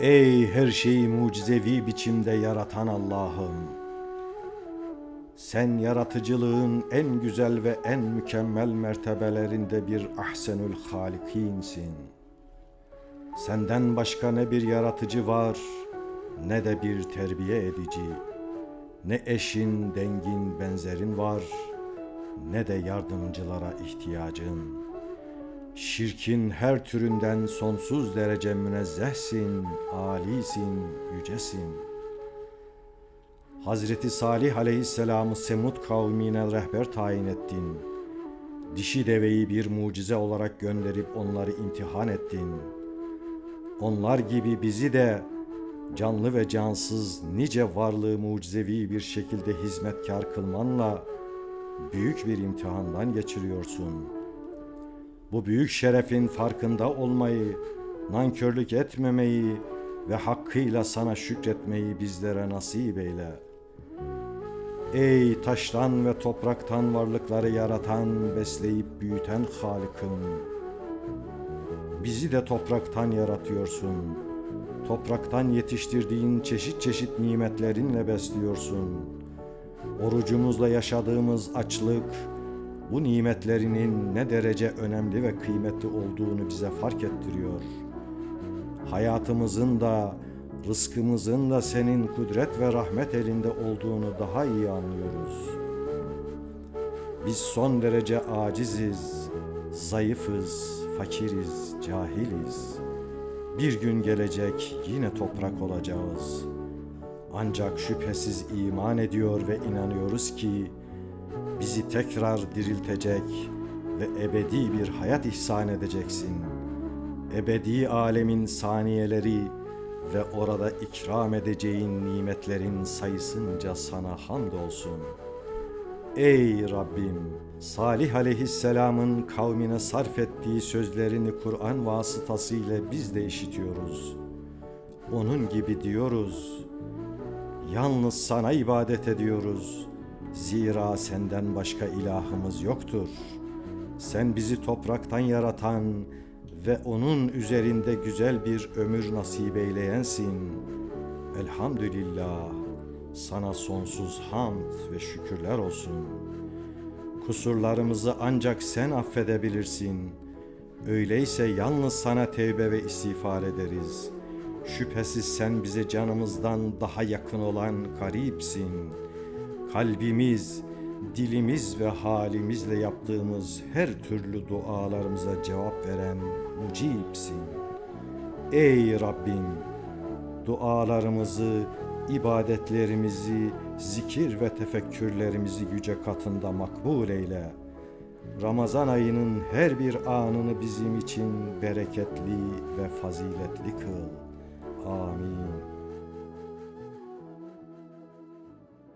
Ey her şeyi mucizevi biçimde yaratan Allah'ım! Sen yaratıcılığın en güzel ve en mükemmel mertebelerinde bir ahsenül halikinsin. Senden başka ne bir yaratıcı var, ne de bir terbiye edici. Ne eşin, dengin, benzerin var, ne de yardımcılara ihtiyacın.'' Şirkin her türünden sonsuz derece münezzehsin, alisin, yücesin. Hazreti Salih aleyhisselamı Semud kavmine rehber tayin ettin. Dişi deveyi bir mucize olarak gönderip onları imtihan ettin. Onlar gibi bizi de canlı ve cansız nice varlığı mucizevi bir şekilde hizmetkar kılmanla büyük bir imtihandan geçiriyorsun.'' Bu büyük şerefin farkında olmayı, nankörlük etmemeyi ve hakkıyla sana şükretmeyi bizlere nasip eyle. Ey taştan ve topraktan varlıkları yaratan, besleyip büyüten Halık'ım! Bizi de topraktan yaratıyorsun. Topraktan yetiştirdiğin çeşit çeşit nimetlerinle besliyorsun. Orucumuzla yaşadığımız açlık, bu nimetlerinin ne derece önemli ve kıymetli olduğunu bize fark ettiriyor. Hayatımızın da rızkımızın da senin kudret ve rahmet elinde olduğunu daha iyi anlıyoruz. Biz son derece aciziz, zayıfız, fakiriz, cahiliz. Bir gün gelecek yine toprak olacağız. Ancak şüphesiz iman ediyor ve inanıyoruz ki bizi tekrar diriltecek ve ebedi bir hayat ihsan edeceksin. Ebedi alemin saniyeleri ve orada ikram edeceğin nimetlerin sayısınca sana hamdolsun. Ey Rabbim! Salih aleyhisselamın kavmine sarf ettiği sözlerini Kur'an vasıtasıyla biz de işitiyoruz. Onun gibi diyoruz. Yalnız sana ibadet ediyoruz.'' Zira senden başka ilahımız yoktur. Sen bizi topraktan yaratan ve onun üzerinde güzel bir ömür nasip eyleyensin. Elhamdülillah sana sonsuz hamd ve şükürler olsun. Kusurlarımızı ancak sen affedebilirsin. Öyleyse yalnız sana tevbe ve istiğfar ederiz. Şüphesiz sen bize canımızdan daha yakın olan garipsin.'' Kalbimiz, dilimiz ve halimizle yaptığımız her türlü dualarımıza cevap veren mucibsin. Ey Rabbim! Dualarımızı, ibadetlerimizi, zikir ve tefekkürlerimizi yüce katında makbul eyle. Ramazan ayının her bir anını bizim için bereketli ve faziletli kıl. Amin.